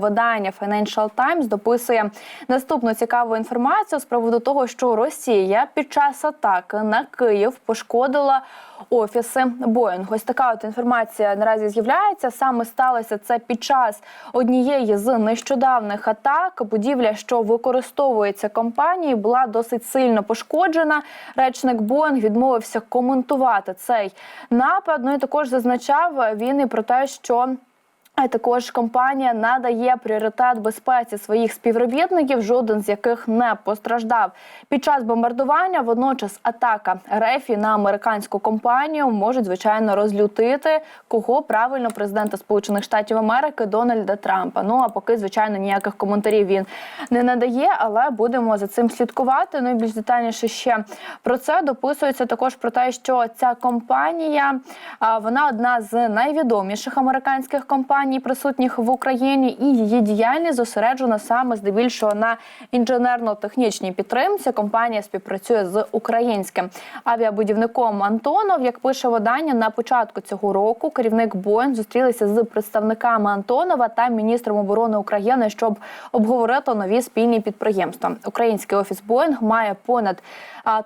Видання Financial Times дописує наступну цікаву інформацію з приводу того, що Росія під час атаки на Київ пошкодила офіси Боїнг. Ось така от інформація наразі з'являється. Саме сталося це під час однієї з нещодавних атак. Будівля, що використовується компанією, була досить сильно пошкоджена. Речник Боїнг відмовився коментувати цей напад. Ну і також зазначав він і про те, що. А також компанія надає пріоритет безпеці своїх співробітників, жоден з яких не постраждав. Під час бомбардування водночас атака РЕФІ на американську компанію можуть звичайно розлютити кого правильно президента Сполучених Штатів Америки Дональда Трампа. Ну а поки звичайно ніяких коментарів він не надає, але будемо за цим слідкувати. Ну і більш детальніше ще про це дописується також про те, що ця компанія вона одна з найвідоміших американських компаній присутніх в Україні, і її діяльність зосереджена саме здебільшого на інженерно-технічній підтримці. Компанія співпрацює з українським авіабудівником Антонов. Як пише видання, на початку цього року керівник Боїнг зустрілися з представниками Антонова та міністром оборони України, щоб обговорити нові спільні підприємства. Український офіс Боїнг має понад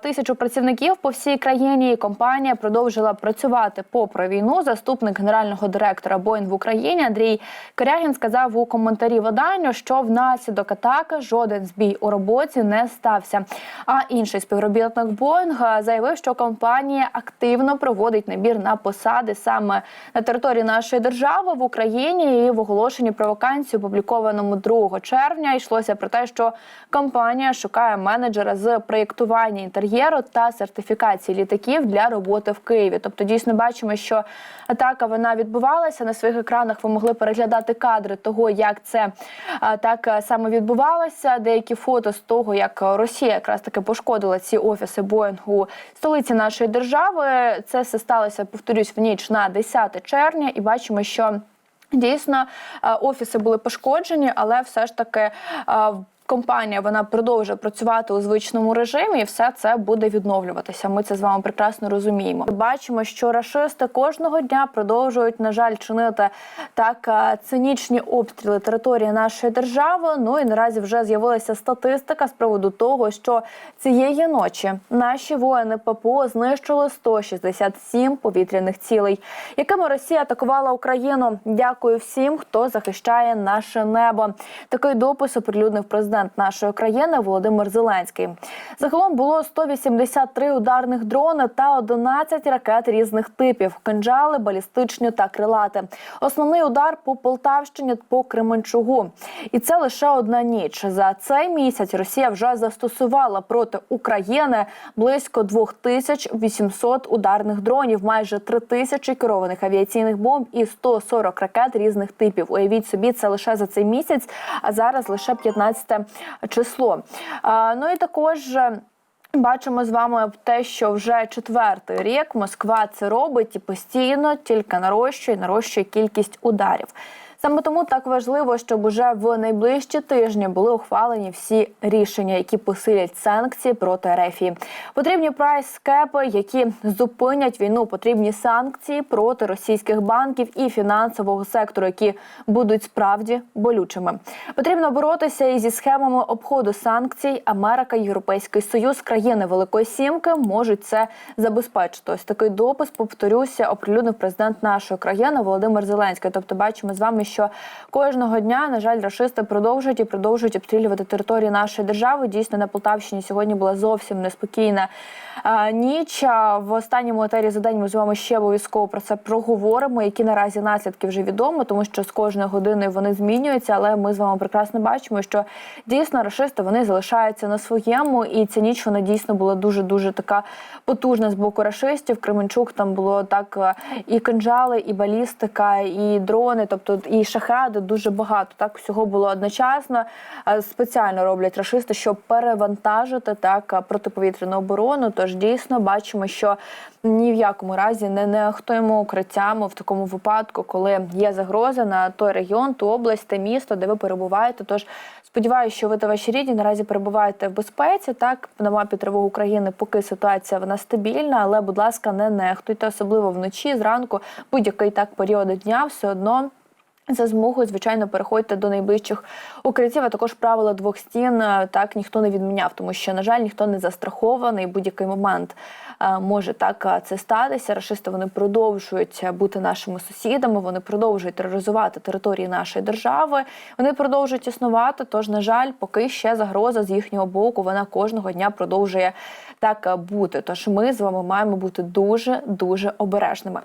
тисячу працівників по всій країні. Компанія продовжила працювати попри війну. Заступник генерального директора Боїнг в Україні Андрій Корягін сказав у коментарі виданню, що внаслідок атаки жоден збій у роботі не стався. А інший співробітник Боїнга заявив, що компанія активно проводить набір на посади саме на території нашої держави в Україні. І в оголошенні про вакансію, опублікованому 2 червня, йшлося про те, що компанія шукає менеджера з проєктування інтер'єру та сертифікації літаків для роботи в Києві. Тобто, дійсно бачимо, що атака вона відбувалася на своїх екранах. Ви могли переглядати кадри того, як це так само саме відбувалося. Деякі фото з того, як Росія якраз таки пошкодила ці офіси Боїнг у столиці нашої держави. Це все сталося, повторюсь, в ніч на 10 червня, і бачимо, що. Дійсно, е, офіси були пошкоджені, але все ж таки е, компанія вона продовжує працювати у звичному режимі, і все це буде відновлюватися. Ми це з вами прекрасно розуміємо. Бачимо, що рашисти кожного дня продовжують, на жаль, чинити так е, цинічні обстріли території нашої держави. Ну і наразі вже з'явилася статистика з приводу того, що цієї ночі наші воїни ППО знищили 167 повітряних цілей, якими Росія атакувала Україну. Дякую всім, хто захищає наше небо. Такий допис оприлюднив президент нашої країни Володимир Зеленський. Загалом було 183 ударних дрони та 11 ракет різних типів: кинджали, балістичні та крилати. Основний удар по Полтавщині по Кременчугу. І це лише одна ніч. За цей місяць Росія вже застосувала проти України близько 2800 ударних дронів, майже 3000 керованих авіаційних бомб і 140 ракет різних типів. Уявіть собі, це лише за цей місяць, а зараз лише 15 число. Ну і також. е, Бачимо з вами те, що вже четвертий рік Москва це робить і постійно тільки нарощує, нарощує кількість ударів. Саме тому так важливо, щоб уже в найближчі тижні були ухвалені всі рішення, які посилять санкції проти РФ. Потрібні прайс-кепи, які зупинять війну. Потрібні санкції проти російських банків і фінансового сектору, які будуть справді болючими. Потрібно боротися і зі схемами обходу санкцій. Америка, Європейський Союз, країни Великої Сімки можуть це забезпечити. Ось такий допис, повторюся, оприлюднив президент нашої країни Володимир Зеленський. Тобто, бачимо з вами, що кожного дня, на жаль, рашисти продовжують і продовжують обстрілювати території нашої держави. Дійсно, на Полтавщині сьогодні була зовсім неспокійна ніч. В останньому етері за день ми з вами ще обов'язково про це проговоримо. Які наразі наслідки вже відомо, тому що з кожною годиною вони змінюються. Але ми з вами прекрасно бачимо, що дійсно рашисти вони залишаються на своєму, і ця ніч вона дійсно була дуже дуже така потужна з боку рашистів. Кременчук там було так і кинжали, і балістика, і дрони, тобто і шахеди дуже багато. Так всього було одночасно. Е, Спеціально роблять рашисти, щоб перевантажити так е, протиповітряну оборону. Тож дійсно бачимо, що ні в якому разі не нехтуємо укриттями в такому випадку, коли є загроза на той регіон, ту область, те місто, де ви перебуваєте. Тож сподіваюся, що ви та ваші рідні наразі перебуваєте в безпеці. Так на мапі тривог України поки ситуація вона стабільна, але будь ласка, не нехтуйте, особливо вночі, зранку, будь-який так період дня, все одно. За змогою, звичайно, переходьте до найближчих укриттів. А також правила двох стін е, так ніхто не відміняв, тому що, на жаль, ніхто не застрахований. Будь-який момент е, може так е, це статися. Рашисти вони продовжують бути нашими сусідами. Вони продовжують тероризувати території нашої держави. Вони продовжують існувати. Тож, на жаль, поки ще загроза з їхнього боку, вона кожного дня продовжує так бути. Тож ми з вами маємо бути дуже дуже обережними.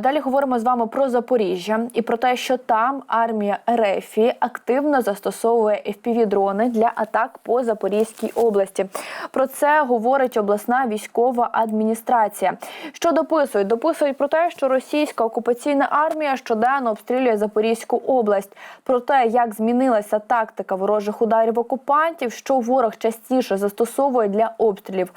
Далі говоримо з вами про Запоріжжя і про те, що там армія РФ активно застосовує fpv дрони для атак по Запорізькій області. Про це говорить обласна військова адміністрація. Що дописують? Дописують про те, що російська окупаційна армія щоденно обстрілює Запорізьку область. Про те, як змінилася тактика ворожих ударів окупантів, що ворог частіше застосовує для обстрілів.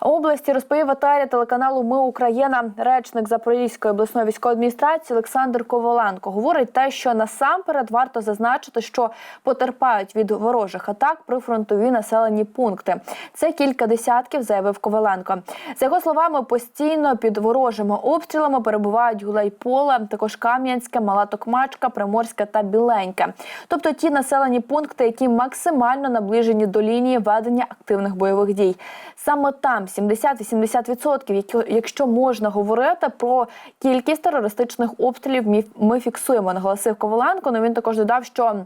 Області розповів етері телеканалу Ми Україна, речник Запорізької обласної військової адміністрації Олександр Коваленко. Говорить те, що насамперед варто зазначити, що потерпають від ворожих атак прифронтові населені пункти. Це кілька десятків, заявив Коваленко. За його словами, постійно під ворожими обстрілами перебувають Гуляйполе, також Кам'янське, Мала Токмачка, Приморська та Біленьке. Тобто ті населені пункти, які максимально наближені до лінії ведення активних бойових дій. Саме там 70-80%, які- якщо можна говорити про кількість терористичних обстрілів, ми фіксуємо, наголосив Коваленко. Ну він також додав, що.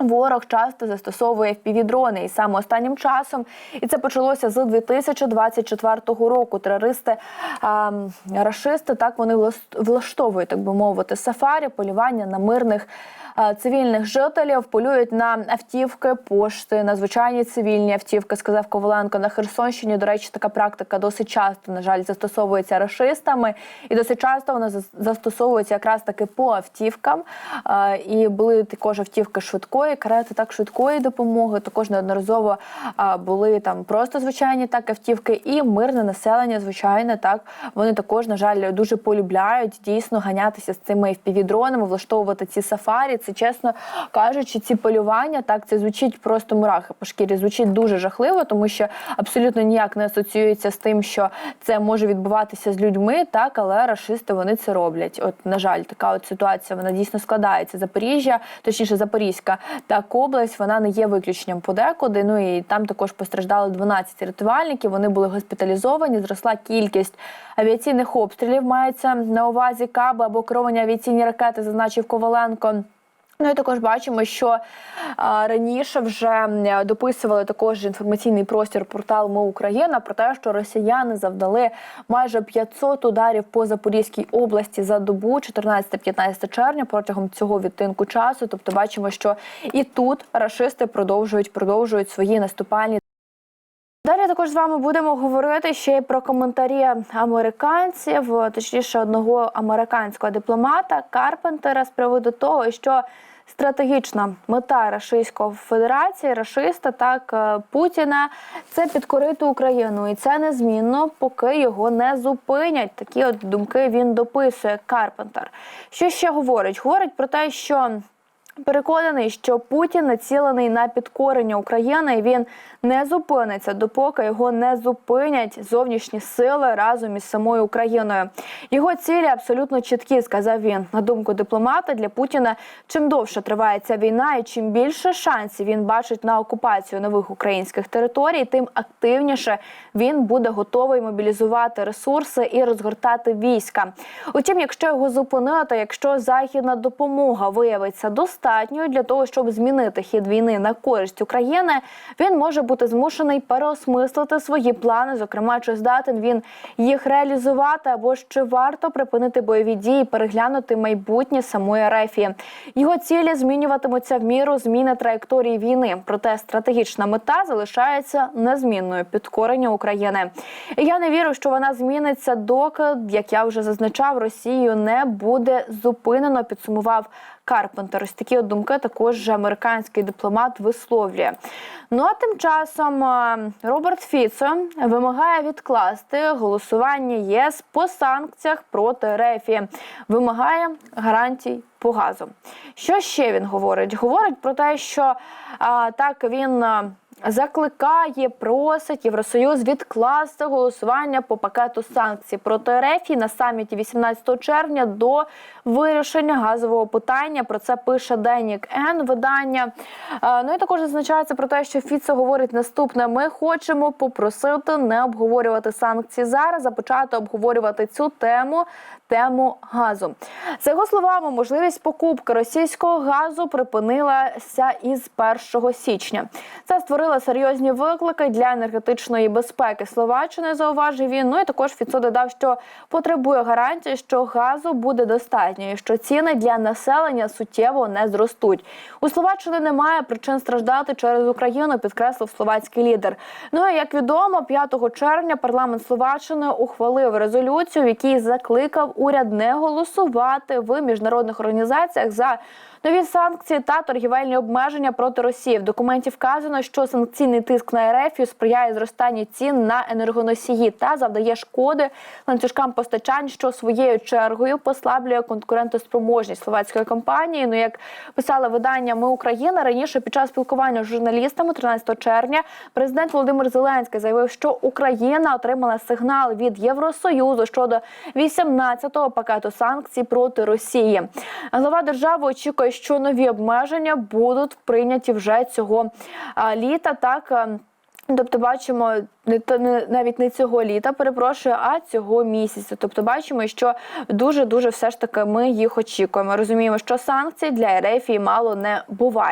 Ворог часто застосовує FPV-дрони, і саме останнім часом, і це почалося з 2024 року. Терористи, а, рашисти, так вони влаштовують, так би мовити, сафарі, полювання на мирних а, цивільних жителів, полюють на автівки, пошти, на звичайні цивільні автівки, сказав Коваленко. На Херсонщині, до речі, така практика досить часто, на жаль, застосовується рашистами, і досить часто вона зас- застосовується якраз таки по автівкам. А, І були також автівки швидкої, карети так швидкої допомоги. Також неодноразово були там просто звичайні так автівки, і мирне населення, звичайно, так вони також, на жаль, дуже полюбляють дійсно ганятися з цими FPV-дронами, влаштовувати ці сафарі. Це чесно кажучи, ці полювання так це звучить просто мурахи по шкірі. Звучить дуже жахливо, тому що абсолютно ніяк не асоціюється з тим, що це може відбуватися з людьми, так але рашисти вони це роблять. От на жаль, така от ситуація вона дійсно складається. Запоріжжя, точніше Запорізька так область, вона не є виключенням подекуди. Ну і там також постраждали 12 рятувальників. Вони були госпіталізовані. Зросла кількість авіаційних обстрілів. Мається на увазі каби або керовані авіаційні ракети, зазначив Коваленко. Ну і також бачимо, що а, раніше вже дописували також інформаційний простір портал Ми Україна про те, що росіяни завдали майже 500 ударів по Запорізькій області за добу 14-15 червня протягом цього відтинку часу. Тобто, бачимо, що і тут рашисти продовжують продовжують свої наступальні. Далі також з вами будемо говорити ще й про коментарі американців, точніше одного американського дипломата Карпентера з приводу того, що стратегічна мета Рашистської Федерації, рашиста так е, Путіна це підкорити Україну, і це незмінно, поки його не зупинять. Такі от думки він дописує Карпентер. Що ще говорить? Говорить про те, що Переконаний, що Путін націлений на підкорення України, і він не зупиниться, допоки його не зупинять зовнішні сили разом із самою Україною. Його цілі абсолютно чіткі, сказав він. На думку дипломата, для Путіна чим довше триває ця війна, і чим більше шансів він бачить на окупацію нових українських територій, тим активніше він буде готовий мобілізувати ресурси і розгортати війська. Утім, якщо його зупинити, якщо західна допомога виявиться достатньою для того, щоб змінити хід війни на користь України, він може бути змушений переосмислити свої плани, зокрема, чи здатен він їх реалізувати, або чи варто припинити бойові дії, переглянути майбутнє самої Рефії. Його цілі змінюватимуться в міру зміни траєкторії війни. Проте стратегічна мета залишається незмінною підкорення України. І я не вірю, що вона зміниться, доки, як я вже зазначав, Росію не буде зупинено. Підсумував Карпентер. Ось такі от думки також американський дипломат висловлює. Ну а тим часом е, Роберт Фіцо вимагає відкласти голосування ЄС по санкціях проти Рефі. Вимагає гарантій по газу. Що ще він говорить? Говорить про те, що а, так він. Закликає, просить Євросоюз відкласти голосування по пакету санкцій проти РФ на саміті 18 червня до вирішення газового питання. Про це пише Денік Н видання. Е, Ну і також зазначається про те, що Фіцо говорить наступне: ми хочемо попросити не обговорювати санкції зараз, а почати обговорювати цю тему. Тему газу за його словами, можливість покупки російського газу припинилася із 1 січня. Це створило серйозні виклики для енергетичної безпеки Словаччини. Зауважив він. Ну і також Фіцо додав, що потребує гарантії, що газу буде достатньо, і що ціни для населення суттєво не зростуть. У Словаччини немає причин страждати через Україну. Підкреслив словацький лідер. Ну і як відомо, 5 червня парламент Словаччини ухвалив резолюцію, в якій закликав уряд не голосувати в міжнародних організаціях за нові санкції та торгівельні обмеження проти Росії. В документі вказано, що санкційний тиск на РФ сприяє зростанню цін на енергоносії та завдає шкоди ланцюжкам постачань, що своєю чергою послаблює конкурентоспроможність словацької компанії. Ну як писали видання Ми Україна раніше під час спілкування з журналістами 13 червня президент Володимир Зеленський заявив, що Україна отримала сигнал від Євросоюзу щодо 18-го пакету санкцій проти Росії. Глава держави очікує, що нові обмеження будуть прийняті вже цього літа. Так. Тобто бачимо не то навіть не цього літа, перепрошую, а цього місяця. Тобто бачимо, що дуже дуже все ж таки ми їх очікуємо. Розуміємо, що санкцій для РФ мало не буває.